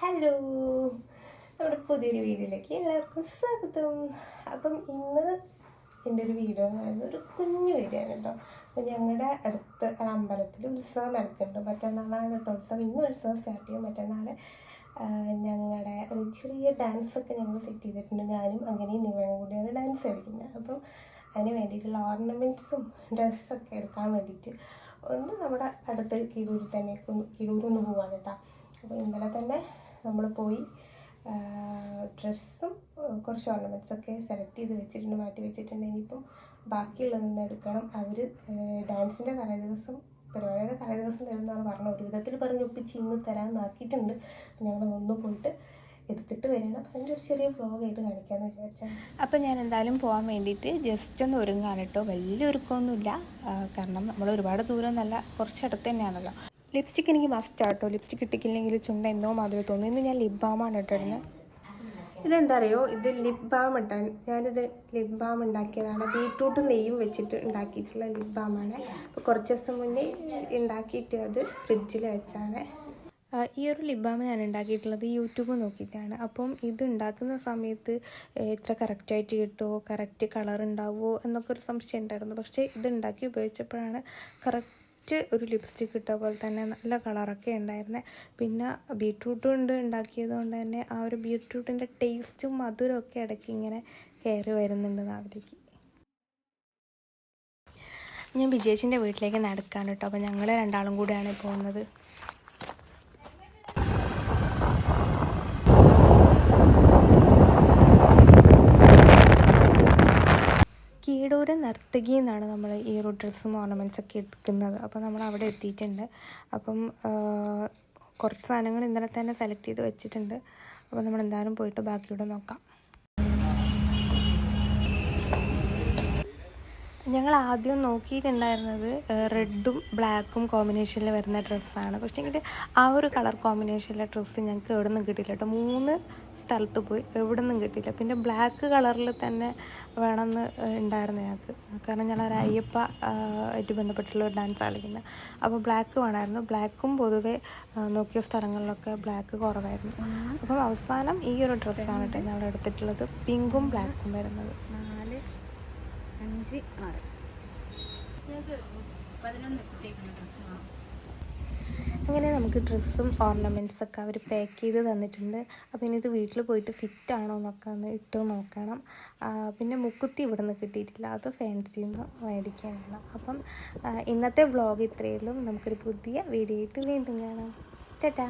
Hello നമ്മുടെ പുതിയൊരു വീഡിയോയിലേക്ക് എല്ലാവർക്കും സ്വാഗതം. അപ്പം ഇന്ന് എന്റെ ഒരു വീഡിയോ എന്ന് പറയുന്നത് ഒരു കുഞ്ഞു വീഡിയോ ആണ് കേട്ടോ. അപ്പം ഞങ്ങളുടെ അടുത്ത് അമ്പലത്തിൽ ഉത്സവം നടക്കുന്നുണ്ട്. മറ്റന്നാളാണ് കേട്ടോ ഉത്സവം. ഇന്ന് ഉത്സവം സ്റ്റാർട്ട് ചെയ്യും. മറ്റന്നാൾ ഞങ്ങളുടെ ഒരു ചെറിയ ഡാൻസ് ഒക്കെ ഞങ്ങൾ സെറ്റ് ചെയ്തിട്ടുണ്ട്. ഞാനും അങ്ങനെ നിങ്ങളും കൂടിയാണ് ഡാൻസ് കളിക്കുന്നത്. അപ്പം അതിന് വേണ്ടിയിട്ടുള്ള ഓർണമെന്റ്സും ഡ്രസ്സൊക്കെ എടുക്കാൻ വേണ്ടിയിട്ട് ഒന്ന് നമ്മുടെ അടുത്ത് കിഴൂരിൽ തന്നെ കിഴൂരൊന്ന് പോവാണ് കേട്ടോ. അപ്പോൾ ഇന്നലെ തന്നെ നമ്മൾ പോയി ഡ്രസ്സും കുറച്ച് ഓർണമെന്റ്സ് ഒക്കെ സെലക്ട് ചെയ്ത് വെച്ചിട്ടുണ്ട് മാറ്റി വെച്ചിട്ടുണ്ട്. ഇനിയിപ്പം ബാക്കിയുള്ളതൊന്ന് എടുക്കണം. അവർ ഡാൻസിന്റെ തലേദിവസം പരിപാടിയുടെ തലേദിവസം തരുമെന്നാണ് പറഞ്ഞത്. ഒരു വിധത്തിൽ പറഞ്ഞ് ഒപ്പിച്ച് ഇന്ന് തരാമെന്നാക്കിയിട്ടുണ്ട് ഞങ്ങൾ ഒന്ന് പോയിട്ട് എടുത്തിട്ട് വരണം. അതിന്റെ ഒരു ചെറിയ വ്ളോഗായിട്ട് കാണിക്കാമെന്ന് വിചാരിച്ചാൽ അപ്പോൾ ഞാൻ എന്തായാലും പോകാൻ വേണ്ടിയിട്ട് ജസ്റ്റ് ഒന്ന് ഒരുങ്ങാണ് കേട്ടോ. വലിയ ഒരുക്കമൊന്നുമില്ല. കാരണം നമ്മൾ ഒരുപാട് ദൂരം നല്ല കുറച്ചടുത്ത് തന്നെയാണല്ലോ. ലിപ്സ്റ്റിക് എനിക്ക് മസ്റ്റ് ആട്ടോ. ലിപ്സ്റ്റിക് ഇട്ടിക്കില്ലെങ്കിൽ ചുണ്ട എന്തോ മാതിരി തോന്നുന്നു ഇന്ന് ഞാൻ ലിപ് ബാമാണ് കേട്ടോ ഇടുന്നത് ഇതെന്താ അറിയോ ഇത് ലിപ് ബാം ഇട്ടാണ് ഞാനിത് ലിപ് ബാം ഉണ്ടാക്കിയതാണ് ബീട്രൂട്ട് നെയ്യും വെച്ചിട്ട് ഉണ്ടാക്കിയിട്ടുള്ള ലിപ് ബാമാണ് അപ്പോൾ കുറച്ച് ദിവസം മുന്നേ ഉണ്ടാക്കിയിട്ട് അത് ഫ്രിഡ്ജിൽ വെച്ചാണ്. ഈ ഒരു ബാം ഞാൻ ഉണ്ടാക്കിയിട്ടുള്ളത് യൂട്യൂബ് നോക്കിയിട്ടാണ്. അപ്പം ഇത് ഉണ്ടാക്കുന്ന സമയത്ത് എത്ര കറക്റ്റായിട്ട് കിട്ടുമോ കറക്റ്റ് കളർ ഉണ്ടാവുമോ എന്നൊക്കെ ഒരു സംശയം ഉണ്ടായിരുന്നു പക്ഷേ ഇത് ഉണ്ടാക്കി ഉപയോഗിച്ചപ്പോഴാണ് കറക്റ്റ് ഒരു ലിപ്സ്റ്റിക് ഇട്ട പോലെ തന്നെ നല്ല കളറൊക്കെ ഉണ്ടായിരുന്നത് പിന്നെ ബീട്രൂട്ട് കൊണ്ട് ഉണ്ടാക്കിയത് കൊണ്ട് തന്നെ ആ ഒരു ബീട്രൂട്ടിന്റെ ടേസ്റ്റും മധുരമൊക്കെ ഇടയ്ക്ക് ഇങ്ങനെ കയറി വരുന്നുണ്ട് നാവിലേക്ക്. ഞാൻ വിജയച്ചിന്റെ വീട്ടിലേക്ക് നടക്കാൻ കേട്ടോ. അപ്പോൾ ഞങ്ങൾ രണ്ടാളും കൂടെയാണ് പോകുന്നത്. കീടൂര് നർത്തകി എന്നാണ് നമ്മൾ ഈ ഒരു ഡ്രസ്സും ഓർണമെന്റ്സ് ഒക്കെ എടുക്കുന്നത്. അപ്പോൾ നമ്മൾ അവിടെ എത്തിയിട്ടുണ്ട്. അപ്പം കുറച്ച് സാധനങ്ങൾ ഇന്നലെ തന്നെ സെലക്ട് ചെയ്ത് വെച്ചിട്ടുണ്ട്. അപ്പോൾ നമ്മൾ എന്തായാലും പോയിട്ട് ബാക്കിയോടെ നോക്കാം. ഞങ്ങൾ ആദ്യം നോക്കിയിട്ടുണ്ടായിരുന്നത് റെഡും ബ്ലാക്കും കോമ്പിനേഷനിൽ വരുന്ന ഡ്രസ്സാണ്. പക്ഷേ എങ്കിൽ ആ ഒരു കളർ കോമ്പിനേഷനിലെ ഡ്രസ്സ് ഞങ്ങൾക്ക് എവിടെ നിന്നും കിട്ടിയില്ല കേട്ടോ. മൂന്ന് സ്ഥലത്ത് പോയി. എവിടെ നിന്നും കിട്ടിയില്ല. പിന്നെ ബ്ലാക്ക് കളറിൽ തന്നെ വേണമെന്ന് ഉണ്ടായിരുന്നു ഞങ്ങൾക്ക് കാരണം ഒരു അയ്യപ്പ ആയിട്ട് ബന്ധപ്പെട്ടുള്ള ഒരു ഡാൻസ് കളിക്കുന്നത് അപ്പോൾ ബ്ലാക്ക് വേണമായിരുന്നു. ബ്ലാക്കും പൊതുവേ നോക്കിയ സ്ഥലങ്ങളിലൊക്കെ ബ്ലാക്ക് കുറവായിരുന്നു. അപ്പം അവസാനം ഈ ഒരു ഡ്രസ്സാണ് കേട്ടോ ഞങ്ങൾ എടുത്തിട്ടുള്ളത്. പിങ്കും ബ്ലാക്കും വരുന്നത്. നാല് അഞ്ച് ആറ്. ഞങ്ങൾക്ക് പതിനൊന്ന് കുട്ടികളുടെ ഡ്രസ്സ് വേണം. അങ്ങനെ നമുക്ക് ഡ്രസ്സും ഓർണമെന്റ്സൊക്കെ അവർ പാക്ക് ചെയ്ത് തന്നിട്ടുണ്ട്. അപ്പോൾ ഇനി ഇത് വീട്ടിൽ പോയിട്ട് ഫിറ്റ് ആണോ എന്നൊക്കെ ഒന്ന് ഇട്ട് നോക്കണം. പിന്നെ മുക്കുത്തി ഇവിടെ നിന്ന് കിട്ടിയിട്ടില്ല. അത് ഫാൻസിയിൽ നിന്ന് മേടിക്കാനാണ് അപ്പം ഇന്നത്തെ വ്ളോഗ് ഇത്രയേ ഉള്ളൂ. നമുക്കൊരു പുതിയ വീഡിയോ ആയിട്ട് വീണ്ടും കാണാം. ടാറ്റാ.